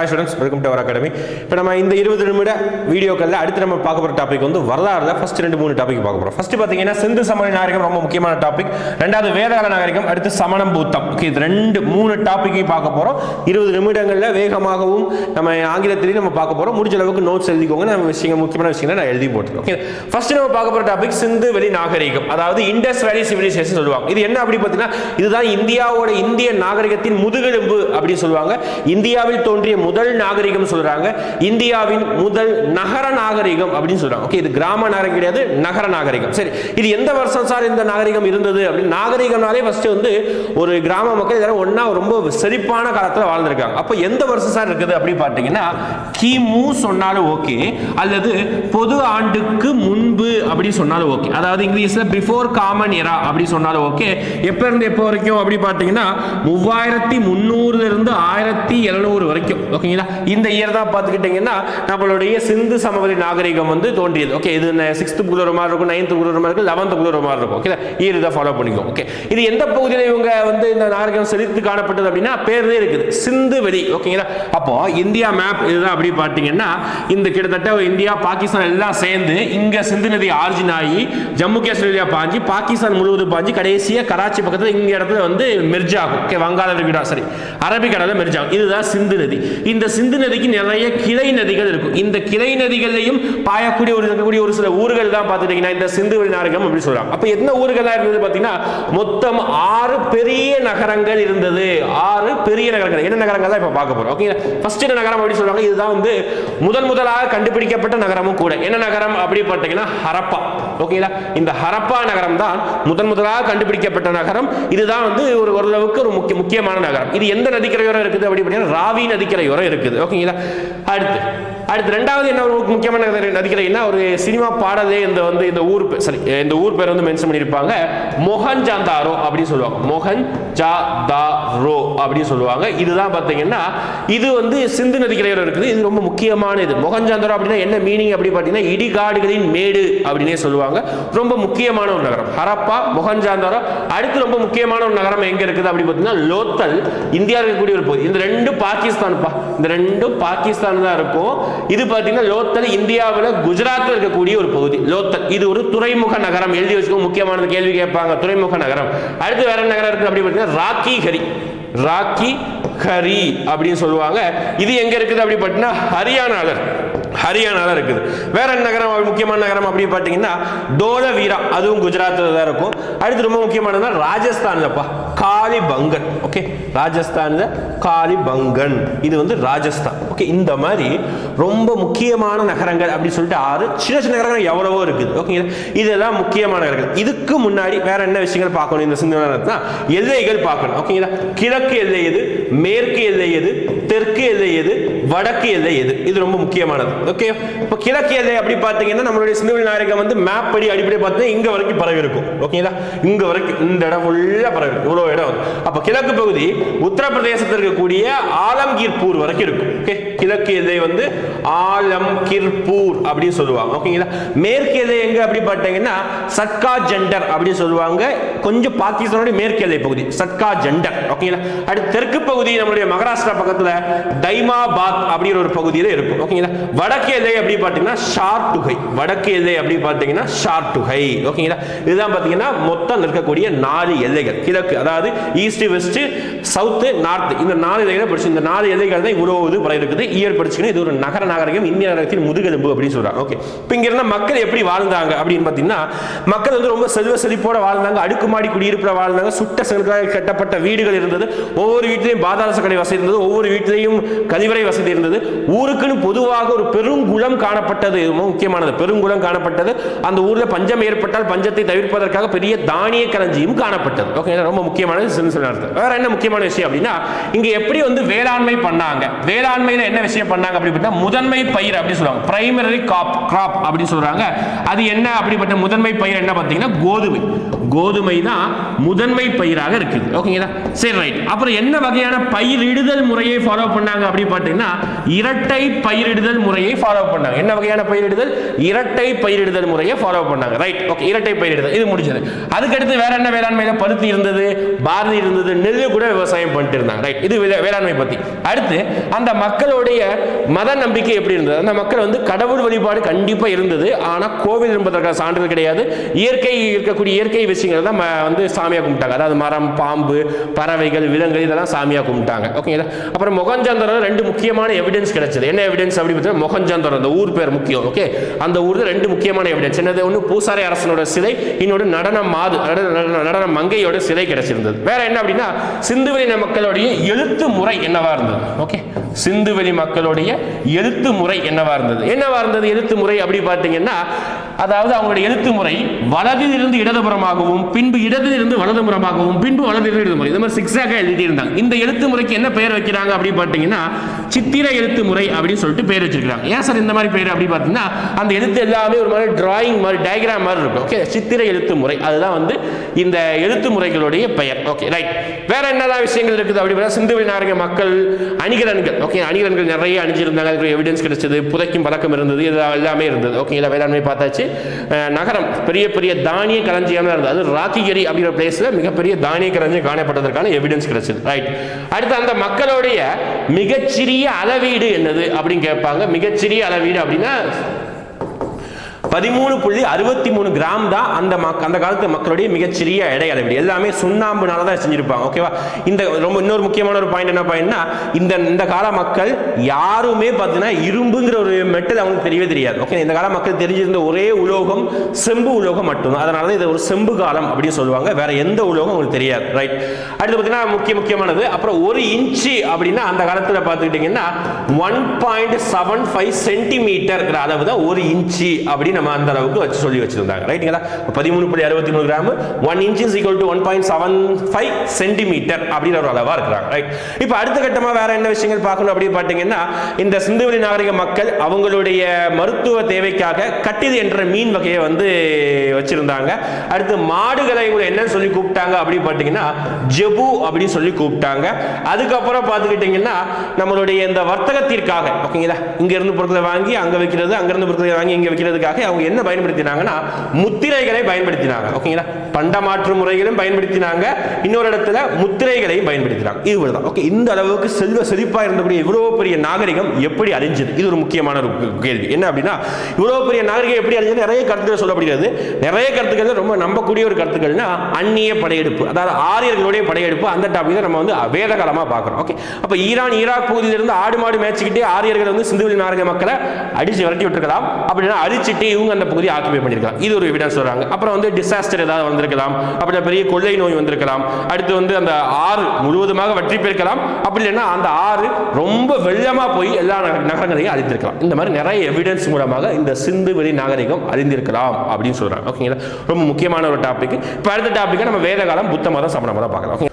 Hi students welcome to our academy இப்போ நம்ம இந்த இருபது நிமிட வீடியோக்களில் அடுத்து நம்ம பார்க்க போகிற டாபிக் வந்து வரலாறுல ஃபர்ஸ்ட் ரெண்டு மூணு டாபிக் பார்க்க போகிறோம் ஃபர்ஸ்ட் பார்த்தீங்கன்னா சிந்து சமண நாகரிகம் ரொம்ப முக்கியமான டாபிக் ரெண்டாவது வேதாள நாகரிகம் அடுத்து சமணம் பூத்தம். ஓகே இது ரெண்டு மூணு டாப்பிக்கையும் பார்க்க போகிறோம் இருபது நிமிடங்களில் வேகமாகவும் நம்ம ஆங்கிலத்திலையும் நம்ம பார்க்க போகிறோம் முடிஞ்ச அளவுக்கு நோட்ஸ் எழுதிக்கோங்க. நம்ம விஷயங்கள் முக்கியமான விஷயங்களை நான் எழுதி போட்டுருக்கேன் ஓகே ஃபர்ஸ்ட் நம்ம பார்க்க போகிற டாபிக் சிந்து வெளி நாகரிகம். அதாவது இண்டஸ் வேலி சிவிலைசேஷன் சொல்லுவாங்க. இது என்ன அப்படி பார்த்தீங்கன்னா இதுதான் இந்தியாவோட இந்திய நாகரிகத்தின் முதுகெலும்பு அப்படின்னு சொல்லுவாங்க. இந்தியாவில் தோன்றிய முதல் நாகரிகம் சொல்றாங்க. இந்தியாவின் முதல் நகர நாகரிகம் அப்படின்னு சொல்றாங்க. ஓகே இது கிராம நாகரிகம் கிடையாது நகர நாகரிகம். சரி இது எந்த வருஷம் சார் இந்த நாகரிகம் இருந்தது அப்படின்னு நாகரிகம்னாலே ஃபர்ஸ்ட் வந்து ஒரு கிராம மக்கள் இதெல்லாம் ஒன்னா ரொம்ப செழிப்பான காலத்துல வாழ்ந்திருக்காங்க. அப்போ எந்த வருஷம் சார் இருக்குது அப்படின்னு பார்த்தீங்கன்னா கிமு சொன்னாலும் ஓகே அல்லது பொது ஆண்டுக்கு முன்பு அப்படின்னு சொன்னாலும் ஓகே அதாவது இங்கிலீஷ்ல பிஃபோர் காமன் எரா அப்படி சொன்னாலும் ஓகே எப்ப இருந்து எப்போ வரைக்கும் அப்படி பார்த்தீங்கன்னா மூவாயிரத்தி முந்நூறுல இருந்து ஆயிரத்தி எழுநூறு வரைக்கும். ஓகேங்களா இந்த இயர் தான் பார்த்துக்கிட்டிங்கன்னா நம்மளுடைய சிந்து சமவெளி நாகரிகம் வந்து தோன்றியது. ஓகே இது சிக்ஸ்த் குளிர மாதிரி இருக்கும் நைன்த் குளிர மாதிரி இருக்கும் லெவன்த் குளிர மாதிரி இருக்கும். ஓகே இயர் இதை ஃபாலோ பண்ணிக்கும் ஓகே இது எந்த பகுதியில் இவங்க வந்து இந்த நாகரிகம் செழித்து காணப்பட்டது அப்படின்னா பேர்லே இருக்குது. சிந்து வெளி. ஓகேங்களா அப்போ இந்தியா மேப் இதுதான் அப்படி பார்த்தீங்கன்னா இந்த கிட்டத்தட்ட இந்தியா பாகிஸ்தான் எல்லாம் சேர்ந்து இங்க சிந்து நதி ஆர்ஜின் ஆகி ஜம்மு காஷ்மீரியா பாஞ்சு பாகிஸ்தான் முழுவதும் பாஞ்சு கடைசியாக கராச்சி பக்கத்தில் இந்த இடத்துல வந்து மிர்ஜாகும் ஓகே வங்காள விரிகுடா சரி அரபிக்கடல மெர்ஜ் இதுதான் சிந்து நதி இந்த சிந்து நதிக்கு நிறைய கிளை நதிகள் இருக்கும். இந்த கிளை நதிகள்லையும் பாயக்கூடிய ஒரு இருக்கக்கூடிய ஒரு சில ஊர்கள் தான் பார்த்துட்டீங்கன்னா இந்த சிந்து வெளி அப்படி சொல்றாங்க. அப்ப என்ன ஊர்கள்லாம் இருந்தது பார்த்தீங்கன்னா மொத்தம் ஆறு பெரிய நகரங்கள் இருந்தது. ஆறு பெரிய நகரங்கள். என்ன நகரங்கள் தான் இப்ப பார்க்க போறோம்? ஓகே ஃபர்ஸ்ட் நகரம் அப்படி சொல்றாங்க? இதுதான் வந்து முதன் முதலாக கண்டுபிடிக்கப்பட்ட நகரமும் கூட. என்ன நகரம் அப்படி பார்த்தீங்கன்னா ஹரப்பா. ஓகேங்களா இந்த ஹரப்பா நகரம் தான் முதன் முதலாக கண்டுபிடிக்கப்பட்ட நகரம். இதுதான் வந்து ஒரு ஓரளவுக்கு ஒரு முக்கிய முக்கியமான நகரம். இது எந்த நதிக்கரையோரம் இருக்குது அப்படி பார்த்தீங்கன்னா ராவி நதிக்கரையோரம் இருக்குது. ஓகேங்களா? அடுத்து. அடுத்து ரெண்டாவது என்ன ஒரு முக்கியமான நதி- நதிக்கரைன்னா ஒரு சினிமா பாடலே இந்த வந்து இந்த ஊர் சாரி சரி இந்த ஊர் பேர் வந்து மென்ஷன் பண்ணியிருப்பாங்க. மொஹன் ஜாந்தாரோ அப்படின்னு சொல்லுவாங்க. மொஹன் ஜா தா ரோ அப்படின்னு சொல்லுவாங்க. இதுதான் பார்த்தீங்கன்னா இது வந்து சிந்து நதிக்கரையில் இருக்குது. இது ரொம்ப முக்கியமான இது. மொஹஞ்சாந்தரோ அப்படின்னா என்ன மீனிங் அப்படி பார்த்தீங்கன்னா இடிகாடுகளின் மேடு அப்படின்னே சொல்லுவாங்க. ரொம்ப முக்கியமான ஒரு நகரம். ஹரப்பா மொஹஞ்சாந்தரோ அடுத்து ரொம்ப முக்கியமான ஒரு நகரம் எங்கே இருக்குது அப்படி பார்த்தீங்கன்னா லோத்தல். இந்தியாவில் இருக்கக்கூடிய ஒரு பகுதி. இந்த ரெண்டும் பாகிஸ்தான்ப்பா. இந்த ரெண்டும் பாகிஸ்தான் தான் இருக்கும். இது பார்த்தீங்கன்னா லோத்தல் இந்தியாவில் குஜராத்தில் இருக்கக்கூடிய ஒரு பகுதி லோத்தல். இது ஒரு துறைமுக நகரம். எழுதி வச்சுக்கோ முக்கியமான கேள்வி கேட்பாங்க. துறைமுக நகரம். அடுத்து வேற நகரம் இருக்கு அப்படி பார்த்தீங்கன்னா ராக்கி ஹரி ராக்கி ஹரி அப்படின்னு சொல்லுவாங்க. இது எங்க இருக்குது அப்படி பார்த்தீங்கன்னா ஹரியானால ஹரியானாவில் இருக்குது. வேற நகரம்? முக்கியமான நகரம் அப்படின்னு பார்த்தீங்கன்னா தோலவீரா. அதுவும் குஜராத்தில் தான் இருக்கும். அடுத்து ரொம்ப முக்கியமானதுனா ராஜஸ்தான்லப்பா. காலிபங்கன் ஓகே ராஜஸ்தானில் காளி பங்கன் இது வந்து ராஜஸ்தான். ஓகே இந்த மாதிரி ரொம்ப முக்கியமான நகரங்கள் அப்படின்னு சொல்லிட்டு ஆறு சின்ன சின்ன நகரங்கள் எவ்வளவோ இருக்குது. ஓகேங்களா இதெல்லாம் முக்கியமான நகரங்கள். இதுக்கு முன்னாடி வேற என்ன விஷயங்கள் பார்க்கணும் இந்த சிந்து நகரத்தில் எல்லைகள் பார்க்கணும். ஓகேங்களா கிழக்கு எல்லை எது மேற்கு எல்லை எது தெற்கு எல்லை எது வடக்கு எல்லை எது? இது ரொம்ப முக்கியமானது. ஓகே இப்போ கிழக்கு எல்லை அப்படி பார்த்தீங்கன்னா நம்மளுடைய சிந்துவெளி நாயகம் வந்து மேப் படி அடிப்படை பார்த்தீங்கன்னா இங்கே வரைக்கும் பரவி இருக்கும். ஓகேங்களா இங்கே வரைக்கும் இந்த இடம் ஃபுல்லாக பரவி இருக்கும். இவ்வளோ இடம் வந்து. அப்போ கிழக்கு பகுதி உத்தரப்பிரதேசத்தில் இருக்கக்கூடிய ஆலம்கீர்பூர் வரைக்கும் இருக்கும். ஓகே கிழக்கு எதை வந்து? ஆலம்கீர்பூர் அப்படின்னு சொல்லுவாங்க. ஓகேங்களா மேற்கு எதை எங்க அப்படி பார்த்தீங்கன்னா சட்கா ஜெண்டர் அப்படின்னு சொல்லுவாங்க. கொஞ்சம் பாகிஸ்தானுடைய மேற்கு எல்லை பகுதி சட்கா ஜெண்டர். ஓகேங்களா அடுத்து தெற்கு பகுதி நம்மளுடைய மகாராஷ்டிரா பக்கத்தில் தைமாபாத் அப்படிங்கிற ஒரு பகுதியில் இருக்கும். ஓகேங்களா வடக்கு எல்லை அப்படி பார்த்தீங்கன்னா ஷார்டுகை வடக்கு எல்லை அப்படி பார்த்தீங்கன்னா ஷார்டுகை ஓகேங்களா? இதுதான் பார்த்தீங்கன்னா மொத்தம் இருக்கக்கூடிய நாலு எல்லைகள். கிழக்கு அதாவது ஈஸ்ட் வெஸ்ட் சவுத்து நார்த். இந்த நாலு எல்லைகளை படிச்சு இந்த நாலு இதைகள் தான் இவ்வளவு இது இருக்குது. இயல் படிச்சுக்கணும் இது ஒரு நகர நாகரிகம் இந்திய நகரத்தின் முதுகெலும்பு அப்படின்னு சொல்றாங்க. ஓகே இப்போ இங்க இருந்த மக்கள் எப்படி வாழ்ந்தாங்க அப்படின்னு பார்த்தீங்கன்னா மக்கள் வந்து ரொம்ப செல்வ செழிப்போட வாழ்ந்தாங்க. அடுக்குமாடி குடியிருப்பில் வாழ்ந்தாங்க. சுட்ட செல்களாக கட்டப்பட்ட வீடுகள் இருந்தது. ஒவ்வொரு வீட்டிலையும் பாதாள கடை வசதி இருந்தது. ஒவ்வொரு வீட்டிலையும் கழிவறை வசதி இருந்தது. ஊருக்குன்னு பொதுவாக ஒரு பெருங்குளம் காணப்பட்டது. ரொம்ப முக்கியமானது. பெருங்குளம் காணப்பட்டது. அந்த ஊரில் பஞ்சம் ஏற்பட்டால் பஞ்சத்தை தவிர்ப்பதற்காக பெரிய தானிய களஞ்சியும் காணப்பட்டது. ஓகே ரொம்ப முக்கியமானது. வேற என்ன முக்கியமான விஷயம் அப்படின்னா இங்க எப்படி வந்து வேளாண்மை பண்ணாங்க? வேளாண்மையில என்ன விஷயம் பண்ணாங்க அப்படின்னா முதன்மை பயிர் அப்படின்னு சொல்லுவாங்க. பிரைமரி காப் கிராப் அப்படின்னு சொல்றாங்க. அது என்ன அப்படிப்பட்ட முதன்மை பயிர் என்ன பார்த்தீங்கன்னா கோதுமை. கோதுமை தான் முதன்மை பயிராக இருக்குது. ஓகேங்களா சரி ரைட் அப்புறம் என்ன வகையான பயிரிடுதல் முறையை ஃபாலோ பண்ணாங்க அப்படின்னு பார்த்தீங்கன்னா இரட்டை பயிரிடுதல் முறையை ஃபாலோ பண்ணாங்க. என்ன வகையான பயிரிடுதல் இரட்டை பயிரிடுதல் முறையை ஃபாலோ பண்ணாங்க. ரைட் ஓகே இரட்டை பயிரிடுதல் இது முடிஞ்சது. அதுக்கடுத்து வேற என்ன வேளாண்மையில பருத்தி இருந்தது? பாரதி இருந்தது. நெல் கூட விவசாயம் விவசாயம் பண்ணிட்டு இருந்தாங்க. ரைட் இது வேளாண்மை பத்தி. அடுத்து அந்த மக்களுடைய மத நம்பிக்கை எப்படி இருந்தது? அந்த மக்கள் வந்து கடவுள் வழிபாடு கண்டிப்பா இருந்தது. ஆனா கோவில் என்பதற்கான சான்றிதழ் கிடையாது. இயற்கை இருக்கக்கூடிய இயற்கை விஷயங்கள் தான் வந்து சாமியா கும்பிட்டாங்க. அதாவது மரம் பாம்பு பறவைகள் விலங்குகள் இதெல்லாம் சாமியா கும்பிட்டாங்க. ஓகேங்களா அப்புறம் மொகஞ்சந்தரம் ரெண்டு முக்கியமான எவிடன்ஸ் கிடைச்சது. என்ன எவிடன்ஸ் அப்படின்னு பார்த்தீங்கன்னா மொகஞ்சந்தரம் அந்த ஊர் பேர் முக்கியம். ஓகே அந்த ஊர் ரெண்டு முக்கியமான எவிடன்ஸ் என்னது? ஒன்று பூசாரி அரசனோட சிலை இன்னொரு நடன மாது நடன- மங்கையோட சிலை கிடைச்சிருந்தது. வேற என்ன அப்படின்னா சிந்துவெளி மக்களுடைய எழுத்து முறை என்னவா இருந்தது? ஓகே சிந்துவெளி மக்களுடைய எழுத்து முறை என்னவா இருந்தது? என்னவா இருந்தது எழுத்து முறை அப்படி பார்த்தீங்கன்னா அதாவது அவங்களுடைய எழுத்து முறை வலதிலிருந்து இடதுபுறமாகவும் பின்பு இடதிலிருந்து வலதுபுறமாகவும் பின்பு வலதிலிருந்து இடதுமுறை இந்த மாதிரி சிக்ஸாக எழுதி இருந்தாங்க இந்த எழுத்து முறைக்கு என்ன பெயர் வைக்கிறாங்க அப்படி பார்த்தீங்கன்னா சித்திர எழுத்து முறை அப்படின்னு சொல்லிட்டு பேர் வச்சிருக்கிறாங்க. ஏன் சார் இந்த மாதிரி பேர் அப்படி பார்த்தீங்கன்னா அந்த எழுத்து எல்லாமே ஒரு மாதிரி டிராயிங் மாதிரி டயக்ராம் மாதிரி இருக்கும். ஓகே சித்திர எழுத்து முறை. அதுதான் வந்து இந்த எழுத்து முறைகளுடைய பெயர். ஓகே ரைட் வேற என்னதான் விஷயங்கள் இருக்குது அப்படி பார்த்தா நாரக மக்கள் அணிகலன்கள். ஓகே அணிகலன்கள் நிறைய அணிஞ்சிருந்தாங்க. அதுக்கு எவிடன்ஸ் கிடைச்சது புதைக்கும் பழக்கம் இருந்தது இது எல்லாமே இருந்தது. ஓகேங்களா வேளாண்மை பார்த்தாச்சு. நகரம் பெரிய பெரிய தானிய களஞ்சியம் இருந்தது. அது ராத்திகிரி அப்படிங்கிற பிளேஸில் மிகப்பெரிய தானிய களஞ்சியம் காணப்பட்டதற்கான எவிடன்ஸ் கிடைச்சது. ரைட் அடுத்து அந்த மக்களுடைய மிகச்சிறிய அளவீடு என்னது அப்படின்னு கேட்பாங்க. மிகச்சிறிய அளவீடு அப்படின்னா பதிமூணு புள்ளி அறுபத்தி மூணு கிராம் தான் அந்த மக் அந்த காலத்து மக்களுடைய மிகச்சிறிய எடை அளவீடு. எல்லாமே சுண்ணாம்புனால தான் செஞ்சிருப்பாங்க. ஓகேவா இந்த ரொம்ப இன்னொரு முக்கியமான ஒரு பாயிண்ட் என்ன பாயிண்ட்னா இந்த இந்த கால மக்கள் யாருமே பார்த்தீங்கன்னா இரும்புங்கிற ஒரு மெட்டல் அவங்களுக்கு தெரியவே தெரியாது. ஓகே இந்த கால மக்கள் தெரிஞ்சிருந்த ஒரே உலோகம் செம்பு உலோகம் மட்டும்தான். அதனால தான் இது ஒரு செம்பு காலம் அப்படின்னு சொல்லுவாங்க. வேற எந்த உலோகம் அவங்களுக்கு தெரியாது. ரைட் அடுத்து பார்த்தீங்கன்னா முக்கிய முக்கியமானது. அப்புறம் ஒரு இன்ச்சு அப்படின்னா அந்த காலத்தில் பார்த்துக்கிட்டிங்கன்னா one point seven five centimetre அளவு தான் ஒரு இன்ச்சு அப்படின்னு நம்ம அந்த அளவுக்கு வச்சு சொல்லி வச்சிருந்தாங்க. ரைட்டுங்களா பதிமூணு புள்ளி அறுபத்தி மூணு gram one inch is equal to one point seven five centimetre அப்படின்ற ஒரு அளவா இருக்கிறாங்க. ரைட் இப்போ அடுத்த கட்டமா வேற என்ன விஷயங்கள் பார்க்கணும் அப்படின்னு பார்த்தீங்கன்னா இந்த சிந்துவெளி நாகரிக மக்கள் அவங்களுடைய மருத்துவ தேவைக்காக கட்டிது என்ற மீன் வகையை வந்து வச்சிருந்தாங்க. அடுத்து மாடுகளை இவங்க என்ன சொல்லி கூப்பிட்டாங்க அப்படின்னு பார்த்தீங்கன்னா ஜெபு அப்படின்னு சொல்லி கூப்பிட்டாங்க. அதுக்கப்புறம் பார்த்துக்கிட்டிங்கன்னா நம்மளுடைய இந்த வர்த்தகத்திற்காக ஓகேங்களா? இங்கேருந்து பொருட்களை வாங்கி அங்க வைக்கிறது அங்கேருந்து பொருட்களை வாங்கி இங்க வைக்கிறதுக்காக அவங்க என்ன பயன்படுத்தினாங்கன்னா முத்திரைகளை பயன்படுத்தினாங்க. ஓகேங்களா பண்டமாற்று முறைகளும் பயன்படுத்தினாங்க. இன்னொரு இடத்துல முத்திரைகளையும் பயன்படுத்தினாங்க. இதுதான் ஓகே இந்த அளவுக்கு செல்வ செழிப்பாக இருந்தக்கூடிய இவ்வளோ பெரிய நாகரிகம் எப்படி அழிஞ்சது? இது ஒரு முக்கியமான ஒரு கேள்வி. என்ன அப்படின்னா இவ்வளோ பெரிய நாகரிகம் எப்படி அழிஞ்சது நிறைய கருத்துக்கள் சொல்லப்படுகிறது. நிறைய கருத்துக்கள் ரொம்ப நம்பக்கூடிய ஒரு கருத்துக்கள்னா அந்நிய படையெடுப்பு. அதாவது ஆரியர்களுடைய படையெடுப்பு. அந்த டாபிக் நம்ம வந்து வேத காலமாக பார்க்குறோம். ஓகே அப்போ ஈரான் ஈராக் பகுதியிலிருந்து ஆடு மாடு மேய்ச்சிக்கிட்டே ஆரியர்கள் வந்து சிந்துவெளி நாகரிக மக்களை அடிச்சு விரட்டி விட்டுருக்கலாம். அப்படின்னா அடிச்சுட்டு இவங்க அந்த பகுதியை ஆக்கிபை பண்ணிருக்கலாம் இது ஒரு எவிடன்ஸ் சொல்றாங்க. அப்புறம் வந்து டிசாஸ்டர் ஏதாவது வந்திருக்கலாம். அப்படி பெரிய கொள்ளை நோய் வந்திருக்கலாம். அடுத்து வந்து அந்த ஆறு முழுவதுமாக வற்றி போயிருக்கலாம் அப்படி இல்லைன்னா அந்த ஆறு ரொம்ப வெள்ளமா போய் எல்லா நகரங்களையும் அழித்திருக்கலாம் இந்த மாதிரி நிறைய எவிடன்ஸ் மூலமாக இந்த சிந்து வெளி நாகரிகம் அழிந்திருக்கலாம் அப்படின்னு சொல்றாங்க. ஓகேங்களா ரொம்ப முக்கியமான ஒரு டாபிக் இப்போ அடுத்த டாபிக்கை நம்ம வேத காலம் புத்த மதம் சமண மதம் பார்க்கலாம்.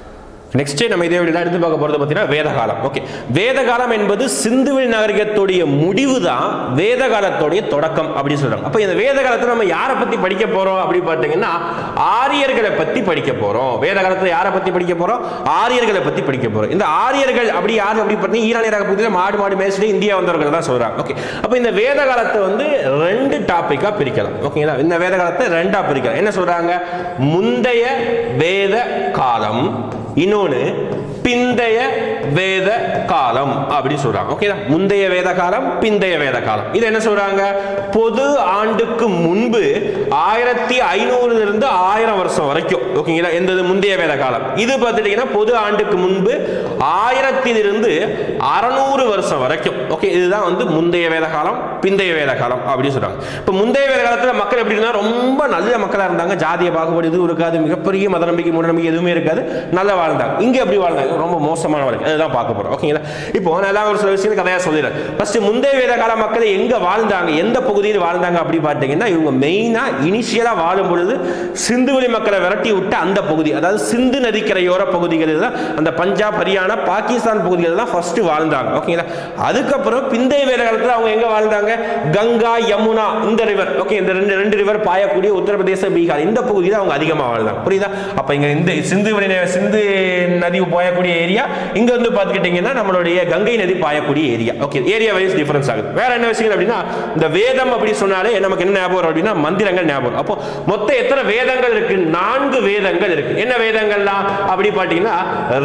நெக்ஸ்ட் நம்ம இதே வழியில் எடுத்து பார்க்க போகிறது பார்த்தீங்கன்னா வேதகாலம். ஓகே வேதகாலம் என்பது சிந்துவெளி நாகரிகத்துடைய முடிவு தான் வேதகாலத்துடைய தொடக்கம் அப்படின்னு சொல்கிறாங்க அப்போ இந்த வேதகாலத்தில் நம்ம யாரை பற்றி படிக்க போகிறோம் அப்படின்னு பார்த்தீங்கன்னா ஆரியர்களை பற்றி படிக்க போகிறோம் வேதகாலத்தில் யாரை பற்றி படிக்க போகிறோம் ஆரியர்களை பற்றி படிக்க போகிறோம் இந்த ஆரியர்கள் அப்படி யார் அப்படி பார்த்தீங்கன்னா ஈரானியராக பகுதியில் மாடு மாடு மேய்ச்சிட்டு இந்தியா வந்தவர்கள் தான் சொல்கிறாங்க ஓகே அப்போ இந்த வேதகாலத்தை வந்து ரெண்டு டாப்பிக்காக பிரிக்கலாம். ஓகேங்களா இந்த வேதகாலத்தை ரெண்டாக பிரிக்கலாம். என்ன சொல்கிறாங்க முந்தைய வேத காலம் இன்னொன்று பிந்தைய வேத காலம் அப்படின்னு சொல்றாங்க. ஓகேதா முந்தைய வேத காலம் பிந்தைய வேத காலம். இது என்ன சொல்றாங்க? பொது ஆண்டுக்கு முன்பு ஆயிரத்தி ஐநூறுல இருந்து ஆயிரம் வருஷம் வரைக்கும். ஓகேங்களா எந்தது? முந்தைய வேத காலம். இது பார்த்துட்டீங்கன்னா பொது ஆண்டுக்கு முன்பு ஆயிரத்திலிருந்து அறநூறு வருஷம் வரைக்கும். ஓகே இதுதான் வந்து முந்தைய வேத காலம் பிந்தைய வேத காலம் அப்படின்னு சொல்றாங்க. இப்போ முந்தைய வேத காலத்தில் மக்கள் எப்படி இருந்தா ரொம்ப நல்ல மக்களா இருந்தாங்க. ஜாதிய பாகுபாடு எதுவும் இருக்காது. மிகப்பெரிய மத நம்பிக்கை மூட நம்பிக்கை எதுவுமே இருக்காது. நல்லா வாழ்ந்தாங்க. இங்க எப்படி வாழ்ந்தாங்க? ரொம்ப மோசமானவர்கள். அதுதான் பார்க்க போகிறோம் ஓகேங்களா இப்போ நான் ஒரு சில விஷயம் கதையாக சொல்லிடுறேன். ஃபஸ்ட்டு முந்தைய வேத கால மக்கள் எங்கே வாழ்ந்தாங்க? எந்த பகுதியில் வாழ்ந்தாங்க அப்படி பார்த்தீங்கன்னா இவங்க மெயினாக இனிஷியலாக வாழும் பொழுது சிந்துவெளி மக்களை விரட்டி விட்ட அந்த பகுதி. அதாவது சிந்து நதிக்கரையோர பகுதிகளில் தான் அந்த பஞ்சாப் ஹரியானா பாகிஸ்தான் பகுதிகளில் தான் ஃபஸ்ட்டு வாழ்ந்தாங்க. ஓகேங்களா அதுக்கப்புறம் பிந்தைய வேத காலத்தில் அவங்க எங்கே வாழ்ந்தாங்க? கங்கா யமுனா இந்த ரிவர் ஓகே இந்த ரெண்டு ரெண்டு ரிவர் பாயக்கூடிய உத்தரப்பிரதேச பீகார். இந்த பகுதியில் அவங்க அதிகமாக வாழ்ந்தாங்க. புரியுதா? அப்போ இங்கே இந்த சிந்து சிந்து நதி பாயக்கூடிய ஏரியா இங்க வந்து பார்த்துக்கிட்டீங்கன்னா நம்மளுடைய கங்கை நதி பாயக்கூடிய area okay area wise difference ஆகுது. வேற என்ன விஷயம் அப்படின்னா இந்த வேதம் அப்படி சொன்னாலே நமக்கு என்ன ஞாபகம் வரும் அப்படின்னா மந்திரங்கள் ஞாபகம் அப்போ மொத்தம் எத்தனை வேதங்கள் இருக்கு? நான்கு வேதங்கள் இருக்கு. என்ன வேதங்கள்லாம்? அப்படி பார்த்தீங்கன்னா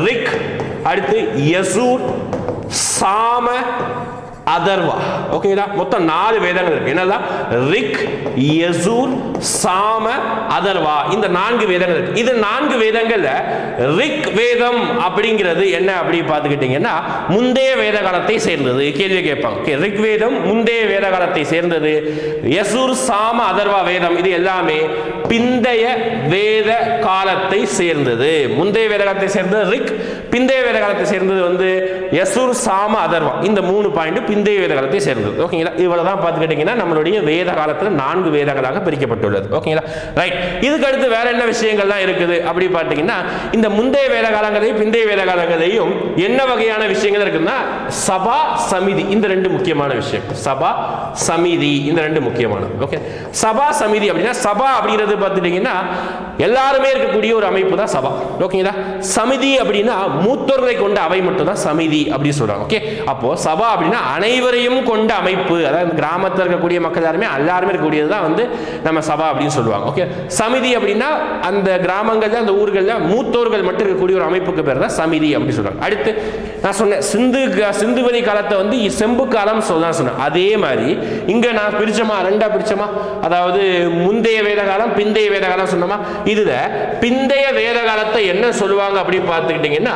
ரிக் அடுத்து யசூர் சாம அதர்வா. ஓகேங்களா மொத்தம் நாலு வேதங்கள் இருக்கு. என்னெல்லாம் ரிக் யசூர் சாம அதர்வா. இந்த நான்கு வேதங்கள் இருக்கு. இது நான்கு வேதங்கள்ல ரிக் வேதம் அப்படிங்கிறது என்ன அப்படி பார்த்துக்கிட்டீங்கன்னா முந்தைய வேத காலத்தை சேர்ந்தது. கேள்வி கேட்பாங்க. ஓகே ரிக் வேதம் முந்தைய வேத காலத்தை சேர்ந்தது. யசூர் சாம அதர்வா வேதம் இது எல்லாமே பிந்தைய வேத காலத்தை சேர்ந்தது. முந்தைய வேத காலத்தை சேர்ந்தது ரிக் பிந்தைய வேத காலத்தை சேர்ந்தது வந்து யசூர் சாம அதர்வா. இந்த மூணு பாயிண்ட் பிந்தைய வேத காலத்தை சேர்ந்தது. ஓகேங்களா? இவ்வளவு தான் பார்த்துக்கிட்டீங்கன்னா நம்மளுடைய வேத காலத்தில் நான்கு வேதங்களாக பிரிக்கப்பட்டுள்ளது. ஓகேங்களா? ரைட் இதுக்கு அடுத்து வேற என்ன விஷயங்கள்லாம் இருக்குது? அப்படி பார்த்தீங்கன்னா இந்த முந்தைய வேத காலங்களையும் பிந்தைய வேத காலங்களையும் என்ன வகையான விஷயங்கள் இருக்குன்னா சபா சமிதி. இந்த ரெண்டு முக்கியமான விஷயம். சபா சமிதி. இந்த ரெண்டு முக்கியமானது. ஓகே? சபா சமிதி அப்படின்னா சபா அப்படிங்கிறது பார்த்துட்டீங்கன்னா எல்லாருமே இருக்கக்கூடிய ஒரு அமைப்பு தான் சபா. ஓகேங்களா? சமிதி அப்படின்னா மூத்தோர்களை கொண்ட அவை மட்டும் தான் சமிதி அப்படின்னு சொல்றாங்க ஓகே அப்போ சபா அப்படின்னா அனைவரையும் கொண்ட அமைப்பு. அதாவது கிராமத்தில் இருக்கக்கூடிய மக்கள் எல்லாருமே எல்லாருமே இருக்கக்கூடியது தான் வந்து நம்ம சபா அப்படின்னு சொல்லுவாங்க ஓகே சமிதி அப்படின்னா அந்த கிராமங்கள்ல அந்த ஊர்கள்ல மூத்தோர்கள் மட்டும் இருக்கக்கூடிய ஒரு அமைப்புக்கு பேர் தான் சமிதி அப்படின்னு சொல்றாங்க. அடுத்து நான் சொன்னேன் சிந்து சிந்துவெளி காலத்தை வந்து செம்பு காலம் சொல்லலாம் சொன்னேன். அதே மாதிரி இங்கே நான் பிரித்தோமா ரெண்டா பிரிச்சோமா? அதாவது முந்தைய வேத காலம் பிந்தைய வேத காலம் சொன்னோமா? இதில் பிந்தைய வேத காலத்தை என்ன சொல்லுவாங்க அப்படின்னு பார்த்துக்கிட்டிங்கன்னா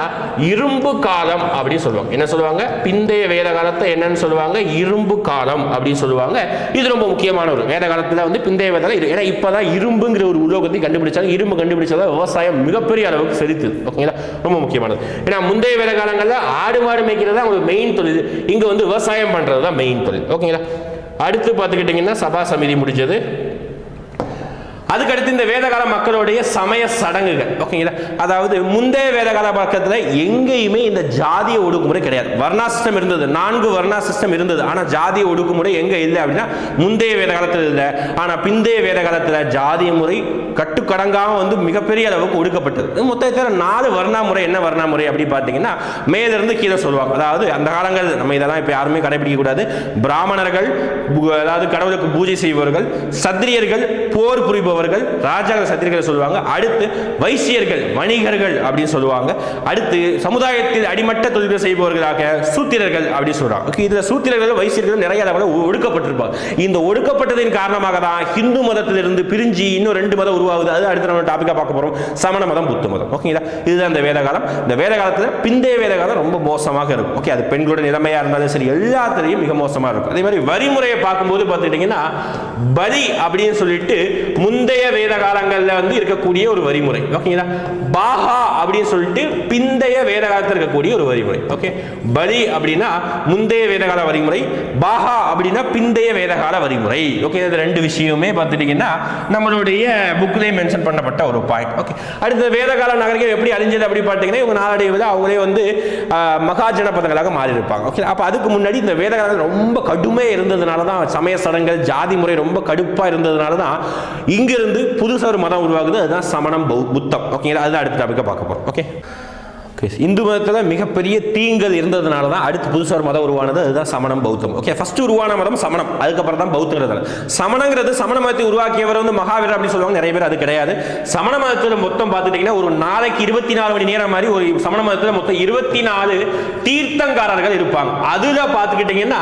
இரும்பு காலம் அப்படின்னு சொல்லுவாங்க. என்ன சொல்லுவாங்க? பிந்தைய வேத காலத்தை என்னன்னு சொல்லுவாங்க? இரும்பு காலம் அப்படின்னு சொல்லுவாங்க. இது ரொம்ப முக்கியமான ஒரு வேத காலத்தில் வந்து பிந்தைய வேத காலம் இது இப்போ தான் இரும்புங்கிற ஒரு உலோகத்தை கண்டுபிடிச்சாங்க. இரும்பு கண்டுபிடிச்சதா விவசாயம் மிகப்பெரிய அளவுக்கு செலுத்துது ஓகேங்களா? ரொம்ப முக்கியமானது. ஏன்னா முந்தைய வேத காலங்களில் ஆடு மாடு மேய்க்கிறது தான் உங்களுக்கு மெயின் தொழில் இங்கே வந்து விவசாயம் பண்ணுறது தான் மெயின் தொழில். ஓகேங்களா? அடுத்து பார்த்துக்கிட்டிங்கன்னா சபா சமிதி முடிஞ்சது. அதுக்கடுத்து இந்த வேதகால மக்களுடைய சமய சடங்குகள். ஓகேங்களா அதாவது முந்தைய வேதகால பக்கத்தில் எங்கேயுமே இந்த ஜாதிய ஒடுக்குமுறை கிடையாது. வர்ணா சிஸ்டம் இருந்தது. நான்கு வர்ணா சிஸ்டம் இருந்தது. ஆனால் ஜாதிய ஒடுக்குமுறை எங்கே இல்லை அப்படின்னா முந்தைய வேத காலத்தில் இல்லை. ஆனால் பிந்தைய வேத காலத்தில் ஜாதிய முறை கட்டுக்கடங்காமல் வந்து மிகப்பெரிய அளவுக்கு ஒடுக்கப்பட்டது. மொத்தத்தில் நாலு வர்ணா முறை என்ன வர்ணா முறை அப்படி பார்த்தீங்கன்னா மேலிருந்து கீழே சொல்லுவாங்க. அதாவது அந்த காலங்கள் நம்ம இதெல்லாம் இப்போ யாருமே கடைபிடிக்க கூடாது. பிராமணர்கள் அதாவது கடவுளுக்கு பூஜை செய்பவர்கள் சத்திரியர்கள் போர் புரிபவர்கள் கொடுப்பவர்கள் ராஜாங்க சத்திரிகளை சொல்லுவாங்க. அடுத்து வைசியர்கள் வணிகர்கள் அப்படின்னு சொல்லுவாங்க. அடுத்து சமுதாயத்தில் அடிமட்ட தொழில்கள் செய்பவர்களாக சூத்திரர்கள் அப்படின்னு சொல்றாங்க. Okay, இதுல சூத்திரர்கள் வைசியர்கள் நிறைய அளவில் ஒடுக்கப்பட்டிருப்பாங்க. இந்த ஒடுக்கப்பட்டதின் காரணமாக தான் ஹிந்து மதத்திலிருந்து பிரிஞ்சு இன்னும் ரெண்டு மதம் உருவாகுது. அது அடுத்து நம்ம டாபிக்கா பார்க்க போறோம். சமண மதம் புத்த மதம். ஓகேங்களா இதுதான் இந்த வேத காலம். இந்த வேத காலத்தில் பிந்தைய வேத காலம் ரொம்ப மோசமாக இருக்கும். ஓகே அது பெண்களோட நிலைமையாக இருந்தாலும் சரி எல்லாத்துலேயும் மிக மோசமாக இருக்கும். அதே மாதிரி வரிமுறையை பார்க்கும்போது பார்த்துக்கிட்டிங்கன்னா பலி அப்படின்னு சொல்லிட்டு முந்தைய வேத காலங்களில் வந்து இருக்கக்கூடிய ஒரு வரிமுறை. ஓகேங்களா பாஹா அப்படின்னு சொல்லிட்டு பிந்தைய வேத காலத்தில் இருக்கக்கூடிய ஒரு வரிமுறை. ஓகே பலி அப்படின்னா முந்தைய வேதகால வரிமுறை பாஹா அப்படின்னா பிந்தைய வேதகால வரிமுறை. ஓகே இது ரெண்டு விஷயமே பார்த்துட்டீங்கன்னா நம்மளுடைய புக்லேயே மென்ஷன் பண்ணப்பட்ட ஒரு பாயிண்ட் ஓகே அடுத்த வேதகால நாகரிகம் எப்படி அழிஞ்சது அப்படி பார்த்தீங்கன்னா இவங்க நாளடைவில் அவங்களே வந்து மகாஜனபதங்களாக மாறி இருப்பாங்க ஓகே அப்போ அதுக்கு முன்னாடி இந்த வேதகாலம் ரொம்ப கடுமையாக இருந்ததுனால தான் சமய சடங்குகள் ஜாதி முறை ரொம்ப கடுப்பாக இருந்ததுனால தான் இங்கு இங்கிருந்து புதுசாக ஒரு மதம் உருவாகுது அதுதான் சமணம் பௌ- புத்தம். ஓகேங்களா அதுதான் அடுத்த டாபிக்காக பார்க்க போகிறோம் ஓகே இந்து மதத்தில் மிகப்பெரிய தீங்கள் இருந்ததுனால தான் அடுத்து புதுசாக ஒரு மதம் உருவானது. அதுதான் சமணம் பௌத்தம். ஓகே ஃபர்ஸ்ட் உருவான மதம் சமணம். அதுக்கப்புறம் தான் பௌத்தங்கிறது சமணங்கிறது சமண மதத்தை உருவாக்கியவர் வந்து மகாவீரர் அப்படின்னு சொல்லுவாங்க. நிறைய பேர் அது கிடையாது. சமண மதத்தில் மொத்தம் பார்த்துட்டிங்கன்னா ஒரு நாளைக்கு இருபத்தி நாலு மணி நேரம் மாதிரி ஒரு சமண மதத்தில் மொத்தம் இருபத்தி நாலு தீர்த்தங்காரர்கள் இருப்பாங்க. அதில் பார்த்துக்கிட்டிங்கன்னா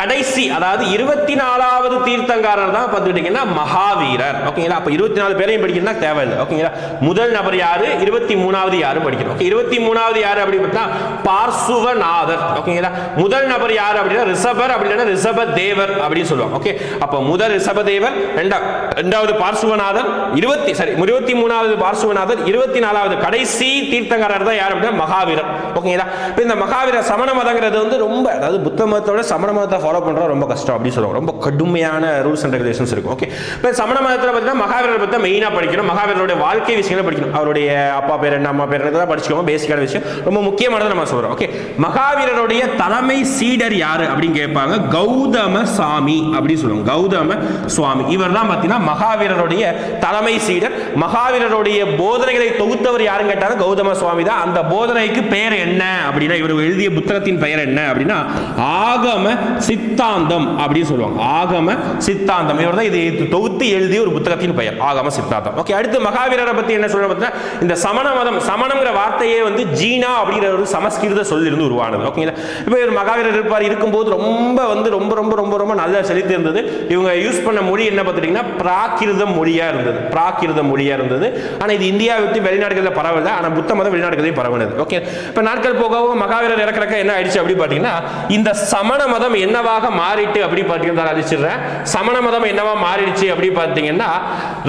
கடைசி அதாவது இருபத்தி நாலாவது தீர்த்தங்காரர் தான் பார்த்துக்கிட்டிங்கன்னா மகாவீரர். ஓகேங்களா அப்போ இருபத்தி நாலு பேரையும் படிக்கணும்னா தேவையில்லை. ஓகேங்களா முதல் நபர் யாரு? இருபத்தி மூணாவது யாரும் படிக்கணும். ஓகே இருபத்தி மூணு மூணாவது யார் அப்படின்னு பார்த்தா பார்சுவநாதர். ஓகேங்களா முதல் நபர் யார் அப்படின்னா ரிஷபர் அப்படின்னா ரிஷப தேவர் அப்படின்னு சொல்லுவாங்க. ஓகே அப்ப முதல் ரிஷப தேவர் ரெண்டா ரெண்டாவது பார்சுவநாதர் இருபத்தி சரி இருபத்தி மூணாவது பார்சுவநாதர் இருபத்தி நாலாவது கடைசி தீர்த்தங்கரர் தான் யார் அப்படின்னா மகாவீரர். ஓகேங்களா இப்போ இந்த மகாவீர சமண மதங்கிறது வந்து ரொம்ப அதாவது புத்த மதத்தோட சமண மதத்தை ஃபாலோ பண்றது ரொம்ப கஷ்டம் அப்படின்னு சொல்லுவாங்க. ரொம்ப கடுமையான ரூல்ஸ் அண்ட் ரெகுலேஷன்ஸ் இருக்கும். ஓகே இப்போ சமண மதத்தில் பார்த்தீங்கன்னா மகாவீரர் பற்றி மெயினாக படிக்கணும். மகாவீரருடைய வாழ்க்கை விஷயங்களை படிக்கணும். அவருடைய அப்பா பேர் என்ன அம்மா பேர் என்ன இதெல்லாம் படிச்சுக்கோங்க பேசிக்கான விஷயம். ரொம்ப முக்கியமானது நம்ம சொல்கிறோம் ஓகே மகாவீரருடைய தலைமை சீடர் யாரு அப்படின்னு கேட்பாங்க. கௌதம சாமி அப்படின்னு சொல்லுவாங்க. கௌதம சுவாமி. இவர் தான் பார்த்தீங்கன்னா மகாவீரருடைய தலைமை சீடர். மகாவீரருடைய போதனைகளை தொகுத்தவர் யாருன்னு கேட்டாலும் கௌதம சுவாமி தான். அந்த போதனைக்கு பெயர் என்ன அப்படின்னா இவர் எழுதிய புத்தகத்தின் பெயர் என்ன அப்படின்னா ஆகம சித்தாந்தம் அப்படின்னு சொல்லுவாங்க. ஆகம சித்தாந்தம். இவர் தான் இதை தொகுத்து எழுதிய ஒரு புத்தகத்தின் பெயர். ஆகம சித்தாந்தம். ஓகே அடுத்து மகாவீரரை பத்தி என்ன சொல்ல பார்த்தீங்கன்னா இந்த சமண மதம் சமணங்கிற வார்த்தையே வந்து ஜீனா அப்படிங்கிற ஒரு சமஸ்கிருத சொல்லிருந்து உருவானது. ஓகேங்களா இப்போ இவர் மகாவீரர் இருப்பார். இருக்கும்போது ரொம்ப வந்து ரொம்ப ரொம்ப ரொம்ப ரொம்ப நல்லா செலுத்தி இருந்தது. இவங்க யூஸ் பண்ண மொழி என்ன பார்த்துட்டிங்கன்னா பிராகிருத மொழியாக இருந்தது. பிராகிருத மொழியாக இருந்தது. ஆனால் இது இந்தியா விட்டு வெளிநாடுகளில் பரவல. ஆனால் புத்த மதம் வெளிநாடுகளையும் பரவினது. ஓகே இப்போ நாட்கள் போகவும் மகாவீரர் இறக்குறக்க என்ன ஆயிடுச்சு அப்படி பார்த்தீங்கன்னா இந்த சமண மதம் என்னவாக மாறிட்டு அப்படி பார்த்தீங்கன்னா அழிச்சிடுறேன். சமண மதம் என்னவா மாறிடுச்சு அப்படி பார்த்தீங்கன்னா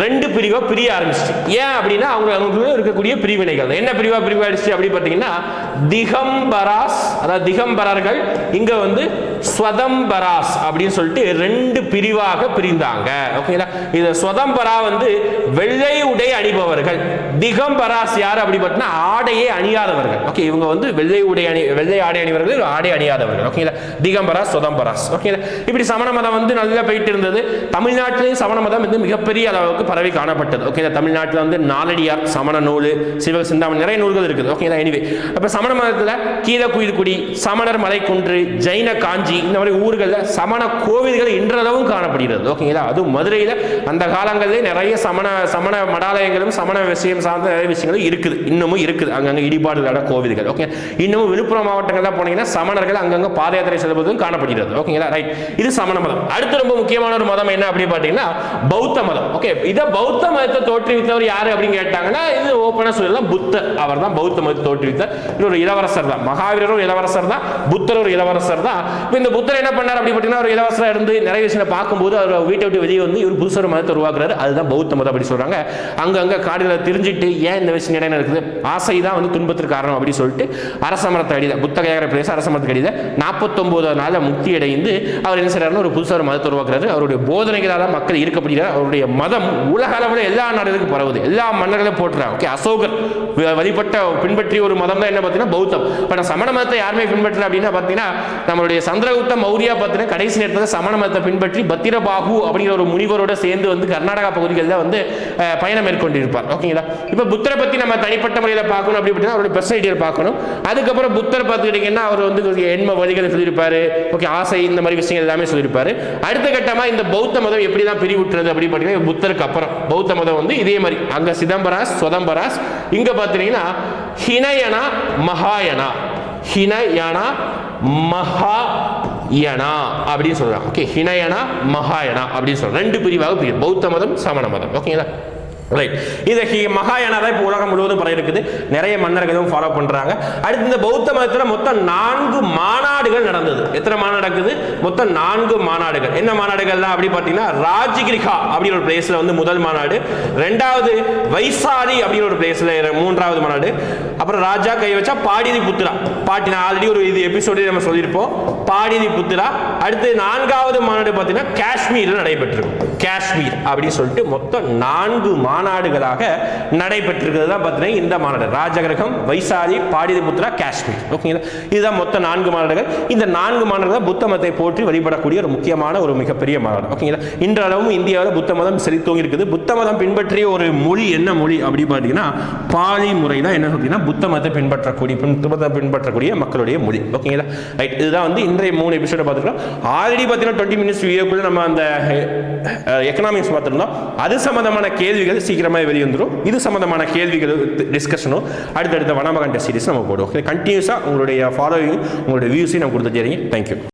ரெண்டு பிரிவாக பிரிய ஆரம்பிச்சிச்சு. ஏன் அப்படின்னா அவங்க அவங்களுக்குள்ள இருக்கக்கூடிய பிரிவினைகள். என்ன பிரிவாக பிரிவாயிடுச்சு அப்படி பார்த்தீங்கன்னா திகம்பராஸ் அதாவது திகம்பரர்கள் இங்க வந்து ஸ்வதம்பராஸ் அப்படின்னு சொல்லிட்டு ரெண்டு பிரிவாக பிரிந்தாங்க. ஓகேங்களா இது ஸ்வதம்பரா வந்து வெள்ளை உடை அணிபவர்கள். திகம்பராஸ் யார் அப்படி பார்த்தீங்கன்னா ஆடையே அணியாதவர்கள். ஓகே இவங்க வந்து வெள்ளை உடை அணி வெள்ளை ஆடை அணிவர்கள் ஆடை அணியாதவர்கள். ஓகேங்களா திகம்பராஸ் ஸ்வதம்பராஸ். ஓகேங்களா இப்படி சமண மதம் வந்து நல்லா போயிட்டு இருந்தது. தமிழ்நாட்டிலேயும் சமண மதம் வந்து மிகப்பெரிய அளவுக்கு பரவி காணப்பட்டது. ஓகேங்களா தமிழ்நாட்டில் வந்து நாலடியார் சமண நூல் சிவ சிந்தாமணி நிறைய நூல்கள் இருக்குது. ஓகேங்களா எனிவே அப்போ சமண சமண மதத்தில் கீழக்குயில்குடி சமணர் மலைக்குன்று ஜைன காஞ்சி இந்த மாதிரி ஊர்களில் சமண கோவில்கள் இன்றளவும் காணப்படுகிறது. ஓகேங்களா அதுவும் மதுரையில் அந்த காலங்களிலே நிறைய சமண சமண மடாலயங்களும் சமண விஷயம் சார்ந்த நிறைய விஷயங்களும் இருக்குது. இன்னமும் இருக்குது. அங்கங்கே இடிபாடுகளோட கோவில்கள். ஓகே இன்னமும் விழுப்புரம் மாவட்டங்களில் போனீங்கன்னா சமணர்கள் அங்கங்கே பாத யாத்திரை செல்வதும் காணப்படுகிறது. ஓகேங்களா ரைட் இது சமண மதம். அடுத்து ரொம்ப முக்கியமான ஒரு மதம் என்ன அப்படின்னு பார்த்தீங்கன்னா பௌத்த மதம். ஓகே இதை பௌத்த மதத்தை தோற்றுவித்தவர் யார் அப்படின்னு கேட்டாங்கன்னா இது ஓப்பனாக சொல்லலாம் புத்தர் அவர் தான் பௌத்த மதத்தை தோற்றுவித்தார் ஒரு இளவரசர் தான். மகாவீரரும் இளவரசர் தான். புத்தர் ஒரு இளவரசர் தான். இப்போ இந்த புத்தர் என்ன பண்ணார் அப்படி பார்த்தீங்கன்னா ஒரு இளவரசராக இருந்து நிறைய விஷயம் பார்க்கும்போது அவர் வீட்டை விட்டு வெளியே வந்து இவர் புதுசர் மதத்தை உருவாக்குறாரு. அதுதான் பௌத்த மதம் அப்படி சொல்றாங்க. அங்கங்க காடுகளை தெரிஞ்சுட்டு ஏன் இந்த விஷயம் இடையில இருக்குது ஆசை தான் வந்து துன்பத்திற்கு காரணம் அப்படின்னு சொல்லிட்டு அரச மரத்தை அடியில் பிரதேச அரச அடித அடியில் நாற்பத்தொம்போதாவது நாளில் முக்தி அடைந்து அவர் என்ன செய்யறாருன்னு ஒரு புதுசாக ஒரு மதத்தை உருவாக்குறாரு. அவருடைய போதனைகளால் மக்கள் ஈர்க்கப்படுகிறார். அவருடைய மதம் உலக அளவில் எல்லா நாடுகளுக்கும் பரவுது. எல்லா மன்னர்களும் போட்டுறாங்க ஓகே அசோகர் வழிபட்ட பின்பற்றிய ஒரு மதம் தான் என்ன பார்த்தீங்கன்னா பௌத்தம். இப்போ நான் சமண மதத்தை யாருமே பின்பற்றல அப்படின்னா பார்த்தீங்கன்னா நம்மளுடைய சந்திரகுப்த மௌரியா பார்த்தீங்கன்னா கடைசி நேரத்தில் சமண மதத்தை பின்பற்றி பத்திரபாகு அப்படிங்கிற ஒரு முனிவரோட சேர்ந்து வந்து கர்நாடகா பகுதிகளில் வந்து பயணம் மேற்கொண்டிருப்பார். ஓகேங்களா இப்போ புத்தரை பற்றி நம்ம தனிப்பட்ட முறையில் பார்க்கணும் அப்படி அப்படின்னா அவருடைய பர்சனாலிட்டியை பார்க்கணும். அதுக்கப்புறம் புத்தர் பார்த்துக்கிட்டிங்கன்னா அவர் வந்து எண்ம வழிகளை சொல்லியிருப்பாரு. ஓகே ஆசை இந்த மாதிரி விஷயங்கள் எல்லாமே சொல்லியிருப்பாரு. அடுத்த கட்டமாக இந்த பௌத்த மதம் எப்படி தான் பிரிவுட்டுறது அப்படின்னு பார்த்தீங்கன்னா புத்தருக்கு அப்புறம். பௌத்த மதம் வந்து இதே மாதிரி. அங்கே சிதம்பராஸ் சொதம்பராஸ். இங்கே பார்த்தீங்கன்னா ஹினயனா மகாயனா. ஹினயனா மகாயனா அப்படின்னு சொல்றாங்க. ஓகே ஹினயனா மகாயனா அப்படின்னு சொல்றாங்க. ரெண்டு பிரிவாக பிரிவு பௌத்த மதம் சமண மதம். ஓகேங்களா ரைட் இதை ஹி மகாயானா தான் இப்போ உலகம் முழுவதும் பரவி இருக்குது நிறைய மன்னர்களும் ஃபாலோ பண்றாங்க. அடுத்து இந்த பௌத்த மதத்தில் மொத்தம் நான்கு மாநாடுகள் நடந்தது. எத்தனை மாநாடு நடக்குது? மொத்தம் நான்கு மாநாடுகள். என்ன மாநாடுகள்லாம் அப்படி பார்த்தீங்கன்னா ராஜகிரிகா அப்படின்னு ஒரு பிளேஸ்ல வந்து முதல் மாநாடு. ரெண்டாவது வைசாரி அப்படின்னு ஒரு பிளேஸ்ல மூன்றாவது மாநாடு. அப்புறம் ராஜா கை வச்சா பாடிதி புத்திரா. பாட்டி நான் ஆல்ரெடி ஒரு இது எபிசோடு நம்ம சொல்லியிருப்போம். பாடிதி புத்திரா. அடுத்து நான்காவது மாநாடு பார்த்தீங்கன்னா காஷ்மீரில் நடைபெற்றிருக்கும் காஷ்மீர் அப்படின்னு சொல்லிட்டு மொத்தம் நான்கு மாநாடுகளாக நடைபெற்றிருக்கிறது. தான் பார்த்தீங்கன்னா இந்த மாநாடு. ராஜகிரகம் வைசாலி பாடிதிபுத்ரா காஷ்மீர். ஓகேங்களா இதுதான் மொத்தம் நான்கு மாநாடுகள். இந்த நான்கு மாநாடுகள் புத்த மதத்தை போற்றி வழிபடக்கூடிய ஒரு முக்கியமான ஒரு மிகப்பெரிய மாநாடு. ஓகேங்களா இன்றளவும் இந்தியாவில் புத்த மதம் செழித்தோங்கி இருக்குது. புத்த மதம் பின்பற்றிய ஒரு மொழி என்ன மொழி அப்படின்னு பார்த்தீங்கன்னா பாலி முறை தான் என்ன சொல்றீங்கன்னா புத்த மதத்தை பின்பற்றக்கூடிய புத்த மதத்தை பின்பற்றக்கூடிய மக்களுடைய மொழி. ஓகேங்களா ரைட் இதுதான் வந்து இன்றைய மூணு எபிசோட பார்த்துக்கலாம் ஆல்ரெடி பார்த்தீங்கன்னா டுவெண்ட்டி மினிட்ஸ் வீடியோக்குள்ள நம்ம அந்த எக்கனாமிக்ஸ் பார்த்துருந்தோம். அது சம்மந்தமான கேள்விகள் சீக்கிரமாக வெளிவந்துடும் இது சம்மந்தமான கேள்விகள் டிஸ்கஷனும் அடுத்தடுத்த வனமகண்ட சீரிஸ் நம்ம போடுவோம். கண்டினியூஸாக உங்களுடைய ஃபாலோவிங் உங்களுடைய வியூஸையும் நம்ம கொடுத்துட்டே இருக்கீங்க தேங்க்யூ